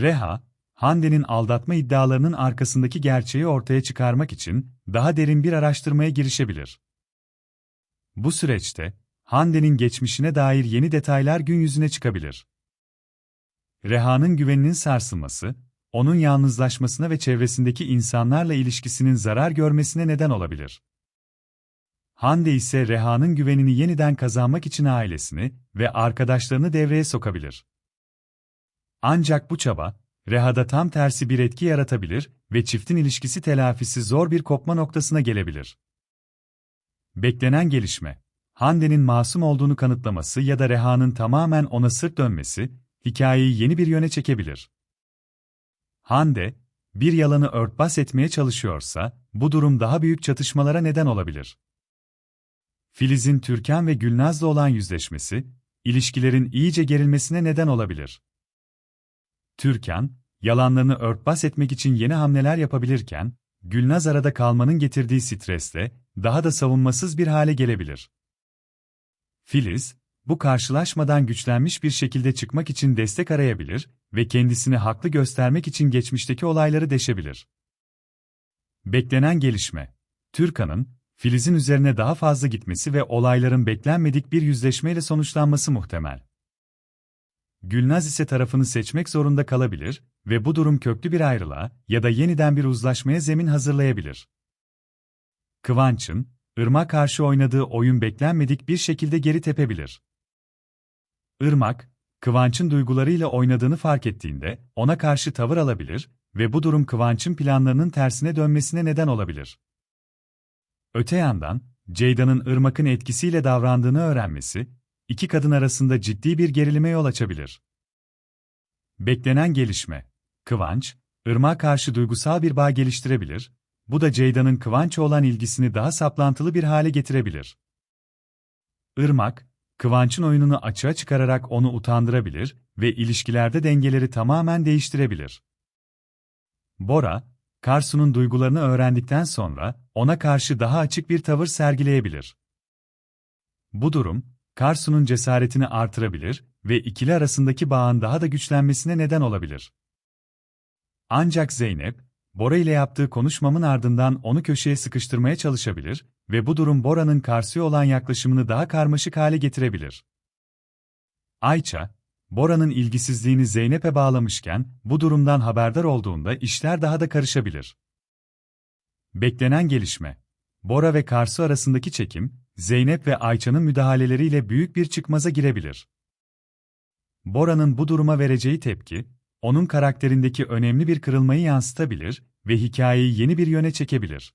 Reha, Hande'nin aldatma iddialarının arkasındaki gerçeği ortaya çıkarmak için daha derin bir araştırmaya girişebilir. Bu süreçte, Hande'nin geçmişine dair yeni detaylar gün yüzüne çıkabilir. Reha'nın güveninin sarsılması, onun yalnızlaşmasına ve çevresindeki insanlarla ilişkisinin zarar görmesine neden olabilir. Hande ise Reha'nın güvenini yeniden kazanmak için ailesini ve arkadaşlarını devreye sokabilir. Ancak bu çaba, Reha'da tam tersi bir etki yaratabilir ve çiftin ilişkisi telafisi zor bir kopma noktasına gelebilir. Beklenen gelişme, Hande'nin masum olduğunu kanıtlaması ya da Reha'nın tamamen ona sırt dönmesi, hikayeyi yeni bir yöne çekebilir. Hande, bir yalanı örtbas etmeye çalışıyorsa, bu durum daha büyük çatışmalara neden olabilir. Filiz'in Türkan ve Gülnaz'la olan yüzleşmesi, ilişkilerin iyice gerilmesine neden olabilir. Türkan, yalanlarını örtbas etmek için yeni hamleler yapabilirken, Gülnaz arada kalmanın getirdiği stresle, daha da savunmasız bir hale gelebilir. Filiz, bu karşılaşmadan güçlenmiş bir şekilde çıkmak için destek arayabilir ve kendisini haklı göstermek için geçmişteki olayları deşebilir. Beklenen gelişme, Türkan'ın, Filiz'in üzerine daha fazla gitmesi ve olayların beklenmedik bir yüzleşmeyle sonuçlanması muhtemel. Gülnaz ise tarafını seçmek zorunda kalabilir ve bu durum köklü bir ayrılığa ya da yeniden bir uzlaşmaya zemin hazırlayabilir. Kıvanç'ın, Irmak karşı oynadığı oyun beklenmedik bir şekilde geri tepebilir. Irmak, Kıvanç'ın duygularıyla oynadığını fark ettiğinde ona karşı tavır alabilir ve bu durum Kıvanç'ın planlarının tersine dönmesine neden olabilir. Öte yandan, Ceyda'nın Irmak'ın etkisiyle davrandığını öğrenmesi, iki kadın arasında ciddi bir gerilime yol açabilir. Beklenen gelişme, Kıvanç, Irmak'a karşı duygusal bir bağ geliştirebilir, bu da Ceyda'nın Kıvanç'a olan ilgisini daha saplantılı bir hale getirebilir. Irmak, Kıvanç'ın oyununu açığa çıkararak onu utandırabilir ve ilişkilerde dengeleri tamamen değiştirebilir. Bora, Karsu'nun duygularını öğrendikten sonra ona karşı daha açık bir tavır sergileyebilir. Bu durum, Karsu'nun cesaretini artırabilir ve ikili arasındaki bağın daha da güçlenmesine neden olabilir. Ancak Zeynep, Bora ile yaptığı konuşmamın ardından onu köşeye sıkıştırmaya çalışabilir ve bu durum Bora'nın Karsu'ya olan yaklaşımını daha karmaşık hale getirebilir. Ayça, Bora'nın ilgisizliğini Zeynep'e bağlamışken, bu durumdan haberdar olduğunda işler daha da karışabilir. Beklenen gelişme Bora ve Karsu arasındaki çekim, Zeynep ve Ayça'nın müdahaleleriyle büyük bir çıkmaza girebilir. Bora'nın bu duruma vereceği tepki, onun karakterindeki önemli bir kırılmayı yansıtabilir ve hikayeyi yeni bir yöne çekebilir.